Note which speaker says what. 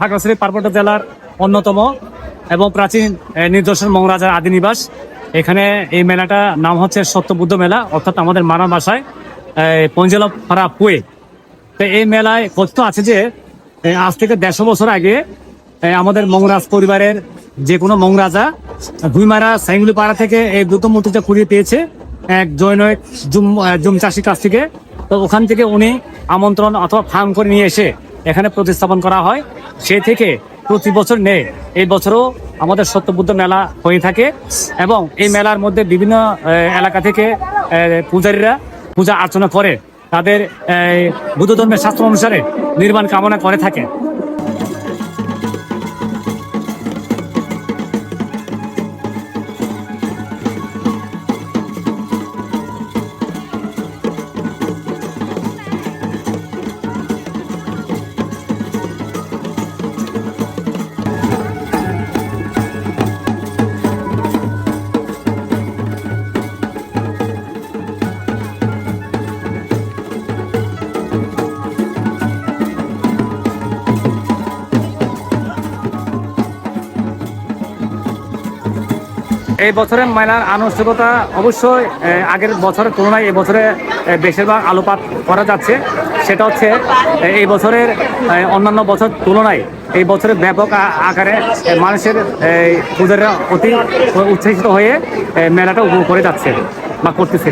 Speaker 1: খাগড়াছড়ি পার্বত্য জেলার অন্যতম এবং প্রাচীন নিদর্শন মহারাজার আদি নিবাস। এখানে এই মেলাটা নাম হচ্ছে সত্যবুদ্ধ মেলা, অর্থাৎ আমাদের মানা ভাষায় পঞ্জেলা পাড়া পুয়ে। তো এই মেলায় কথিত আছে যে আজ থেকে দেড়শো বছর আগে আমাদের মংরাজ পরিবারের যে কোনো মংরাজা ভুইমারা সাইঙ্গুলি পাড়া থেকে এই দ্রুত মূর্তিটা কুড়িয়ে পেয়েছে এক জৈনক জুম জুম চাষির কাছ থেকে। তো ওখান থেকে উনি আমন্ত্রণ অথবা ফার্ম করে নিয়ে এসে এখানে প্রতিস্থাপন করা হয়। সে থেকে প্রতি বছর নেই এই বছরও আমাদের সত্যবুদ্ধ মেলা হয়ে থাকে এবং এই মেলার মধ্যে বিভিন্ন এলাকা থেকে পূজারীরা পূজা অর্চনা করে। তাদের বুদ্ধ ধর্মের শাস্ত্র অনুসারে নির্মাণ কামনা করে থাকে। এই বছরের মেলার আনুষ্ঠানিকতা অবশ্যই আগের বছরের তুলনায় এই বছরে বেশিরভাগ আলোপাত করা যাচ্ছে। সেটা হচ্ছে এই বছরের অন্যান্য বছর তুলনায় এই বছরে ব্যাপক আকারে মানুষের এই, পূজারীরা অতি উচ্ছ্বসিত হয়ে মেলাটা উপভোগ করে যাচ্ছে বা করতেছে।